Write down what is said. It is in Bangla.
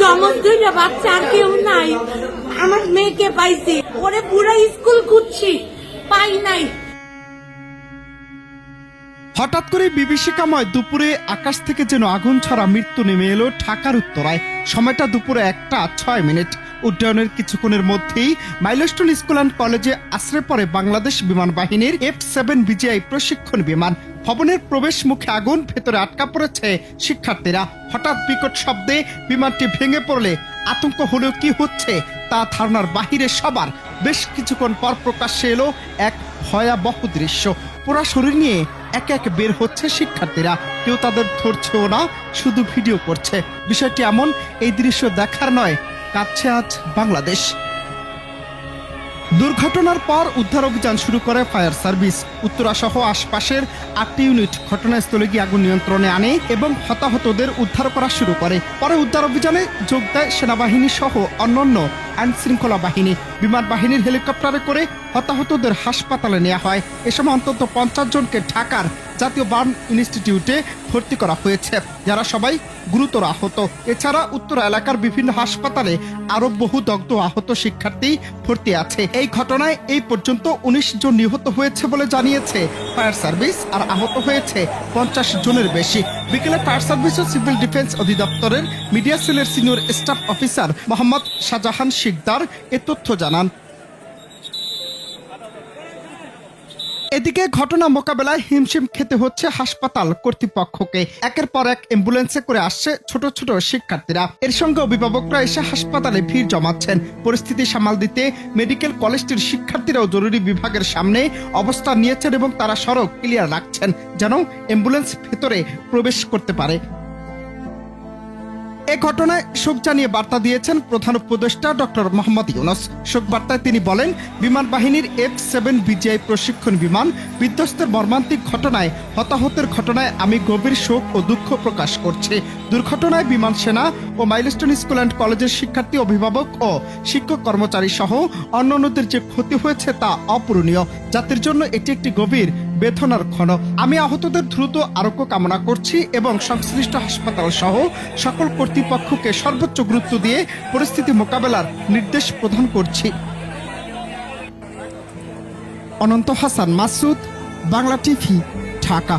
জমজ দুইটা বাচ্চা আর কেউ নাই। আমার মেয়েকে পাইছি। ওরে পুরো স্কুল খুঁজছি। পাই নাই। হঠাৎ করে বিভীষিকাময় দুপুরে আকাশ থেকে যেন আগুন ছড়া মৃত্যু নেমে এলো ঢাকার উত্তরায়। সময়টা দুপুরে একটা ছয় মিনিট। উড্ডয়নের কিছুক্ষণের মধ্যেই মাইলস্টোন স্কুল অ্যান্ড কলেজে আশ্রয় পড়ে বাংলাদেশ বিমান বাহিনীর এফ সেভেন বিজিআই প্রশিক্ষণ বিমান। ভবনের প্রবেশ মুখে আগুন, ভেতরে আটকা পড়েছে শিক্ষার্থীরা। হঠাৎ বিকট শব্দে বিমানটি ভেঙে পড়লে আতঙ্ক হলেও কি হচ্ছে তা ধারণার বাহিরে সবার। বেশ কিছুক্ষণ পর প্রকাশ্যে এলো এক ভয়াবহ দৃশ্য। পুরা শরীর নিয়ে একে একে বের হচ্ছে শিক্ষার্থীরা। কেউ তাদের ধরছেও না, শুধু ভিডিও করছে। বিষয়টি এমন, এই দৃশ্য দেখার নয়, কাছে আজ বাংলাদেশ। দুর্ঘটনার পর উদ্ধার অভিযান শুরু করে ফায়ার সার্ভিস। উত্তরা সহ আশপাশের আটটি ইউনিট ঘটনাস্থলে গিয়ে আগুন নিয়ন্ত্রণে আনে এবং হতাহতদের উদ্ধার করা শুরু করে। পরে উদ্ধার অভিযানে যোগ দেয় সেনাবাহিনী সহ অন্যান্য আইন শৃঙ্খলা বাহিনী বিমান বাহিনীর হেলিকপ্টারে করে হতাহতদের হাসপাতালে নেওয়া হয়। এ সময় অন্তত পঞ্চাশ জনকে ঢাকার জাতীয় বার্ন ইনস্টিটিউটে ভর্তি করা হয়েছে। যারা সবাই গুরুতর আহত। এছাড়া উত্তর এলাকার বিভিন্ন হাসপাতালে আরও বহু দগ্ধ আহত শিক্ষার্থী ভর্তি আছে। এই ঘটনায় এই পর্যন্ত উনিশ জন নিহত হয়েছে বলে জানিয়েছে ফায়ার সার্ভিস আর আহত হয়েছে পঞ্চাশ জনের বেশি। বিকেলে ফায়ার সার্ভিস ও সিভিল ডিফেন্স অধিদপ্তরের মিডিয়া সেলের senior staff officer Mohammad Shahjahan Sikdar এ তথ্য জানান। এদিকে ঘটনা মোকাবেলায় হিমশিম খেতে হচ্ছে হাসপাতাল কর্তৃপক্ষকে। একের পর এক অ্যাম্বুলেন্সে করে আসছে ছোট ছোট শিক্ষার্থীরা। এর সঙ্গে অভিভাবকরা এসে হাসপাতালে ভিড় জমাচ্ছেন। পরিস্থিতি সামাল দিতে মেডিকেল কলেজটির শিক্ষার্থীরাও জরুরি বিভাগের সামনে অবস্থান নিয়েছেন এবং তারা সড়ক ক্লিয়ার রাখছেন, যেন অ্যাম্বুলেন্স ভেতরে প্রবেশ করতে পারে। এ ঘটনায় শোক জানিয়ে বার্তা দিয়েছেন প্রধান উপদেষ্টা ডক্টর মোহাম্মদ ইউনুস। শোক বার্তায় তিনি বলেন, বিমান বাহিনীর এফ সেভেন বিজিআই প্রশিক্ষণ বিমান বিধ্বস্তের মর্মান্তিক ঘটনায়, হতাহতের ঘটনায় আমি গভীর শোক ও দুঃখ প্রকাশ করছি। দুর্ঘটনায় বিমান সেনা ও মাইলস্টোন স্কুল অ্যান্ড কলেজের শিক্ষার্থী অভিভাবক ও শিক্ষক কর্মচারী সহ অন্যান্যদের যে ক্ষতি হয়েছে তা অপূরণীয়। জাতির জন্য এটি একটি গভীর বেদনার ক্ষণ। আমি আহতদের দ্রুত আরোগ্য কামনা করছি এবং সংশ্লিষ্ট হাসপাতাল সহ সকল কর্তৃপক্ষকে সর্বোচ্চ গুরুত্ব দিয়ে পরিস্থিতি মোকাবেলার নির্দেশ প্রদান করছি। অনন্ত হাসান মাসুদ, বাংলা টিভি, ঢাকা।